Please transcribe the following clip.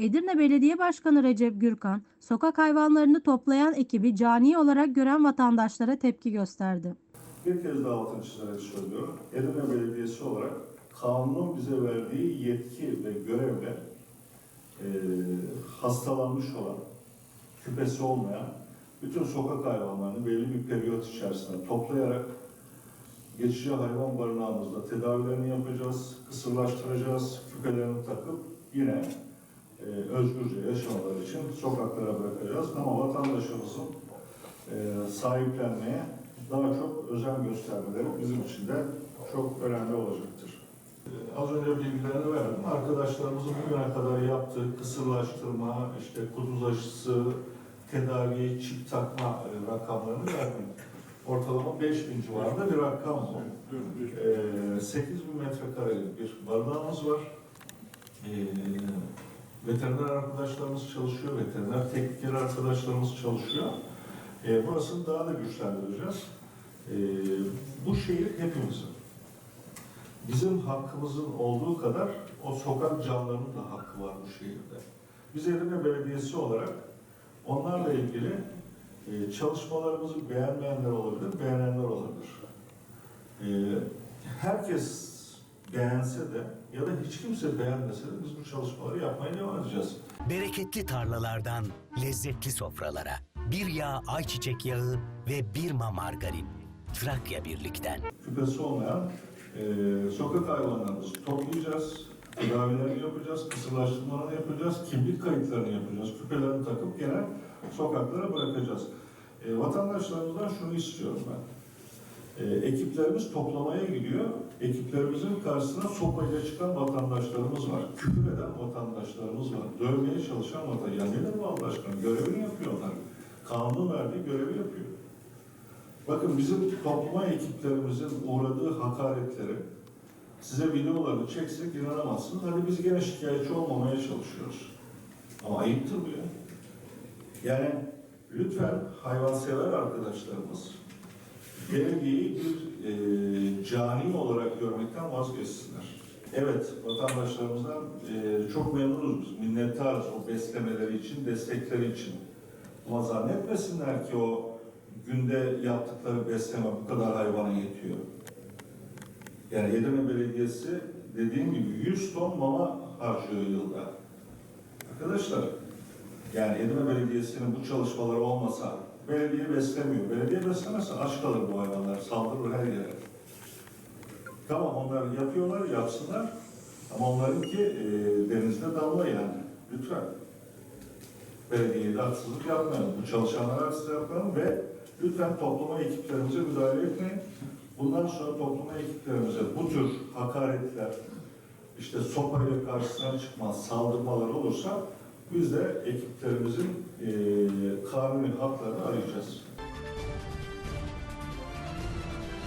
Edirne Belediye Başkanı Recep Gürkan, sokak hayvanlarını toplayan ekibi cani olarak gören vatandaşlara tepki gösterdi. Bir kez daha altını çizerek söylüyorum. Edirne Belediyesi olarak kanunun bize verdiği yetki ve görevle e, hastalanmış olan, küpesi olmayan bütün sokak hayvanlarını belli bir periyot içerisinde toplayarak geçici hayvan barınağımızda tedavilerini yapacağız, kısırlaştıracağız, küpelerini takıp yine e, özgürce yaşamaları için sokaklara bırakacağız. Ama vatandaşımızın e, sahiplenmeye daha çok özen göstermeleri bizim için de çok önemli olacaktır. E, Az önce bilgilerini verdim. Arkadaşlarımızın bugüne kadar yaptığı kısırlaştırma, işte kuduz aşısı, tedavi, çip takma e, rakamlarını verdim. Ortalama 5 bin civarında bir rakam bu. E, 8 bin metrekarelik bir barınağımız var. E, veteriner arkadaşlarımız çalışıyor, veteriner tekniker arkadaşlarımız çalışıyor. E, burasını daha da güçlendireceğiz. E, bu şehir hepimizin. Bizim hakkımızın olduğu kadar o sokak canlarının da hakkı var bu şehirde. Biz Edirne Belediyesi olarak onlarla ilgili e, çalışmalarımızı beğenmeyenler olabilir, beğenenler olabilir. E, herkes beğense de ya da hiç kimse beğenmese de biz bu çalışmaları yapmaya devam edeceğiz. Bereketli tarlalardan lezzetli sofralara. Bir yağ ayçiçek yağı ve bir ma margarin. Trakya birlikten. küpesi olmayan e, sokak hayvanlarımızı toplayacağız. Tedavilerini yapacağız, kısırlaştırmalarını yapacağız, kimlik kayıtlarını yapacağız, küpelerini takıp gene sokaklara bırakacağız. E, vatandaşlarımızdan şunu istiyorum ben. E, ekiplerimiz toplamaya gidiyor. Ekiplerimizin karşısına sopayla çıkan vatandaşlarımız var. Küfür eden vatandaşlarımız var. Dövmeye çalışan vatandaşlar. Ya nedir bu aşkına? Görevini yapıyor onlar. Kanunun verdiği görevi yapıyor. Bakın bizim toplama ekiplerimizin uğradığı hakaretleri size videolarını çeksek inanamazsınız. Hadi biz gene şikayetçi olmamaya çalışıyoruz. Ama ayıptır bu ya. Yani lütfen hayvansever arkadaşlarımız belediyeyi bir e, cani olarak görmekten vazgeçsinler. Evet, vatandaşlarımızdan e, çok memnunuz biz, minnettarız o beslemeleri için, destekleri için. Ama zannetmesinler ki o günde yaptıkları besleme bu kadar hayvana yetiyor. Yani Edirne Belediyesi dediğim gibi 100 ton mama harcıyor yılda. Arkadaşlar, yani Edirne Belediyesi'nin bu çalışmaları olmasa belediye beslemiyor. Belediye beslemezse aç kalır bu hayvanlar, saldırır her yere. Tamam onlar yapıyorlar, yapsınlar. Ama onlarınki e, denizde damla yani. Lütfen. Belediyeye de haksızlık yapmayalım. Bu çalışanlara haksızlık yapmayalım ve lütfen toplama ekiplerimize müdahale etmeyin. Bundan sonra toplama ekiplerimize bu tür hakaretler, işte sopayla karşısına çıkmaz, saldırmalar olursa biz de ekiplerimizin e, kanuni haklarını arayacağız.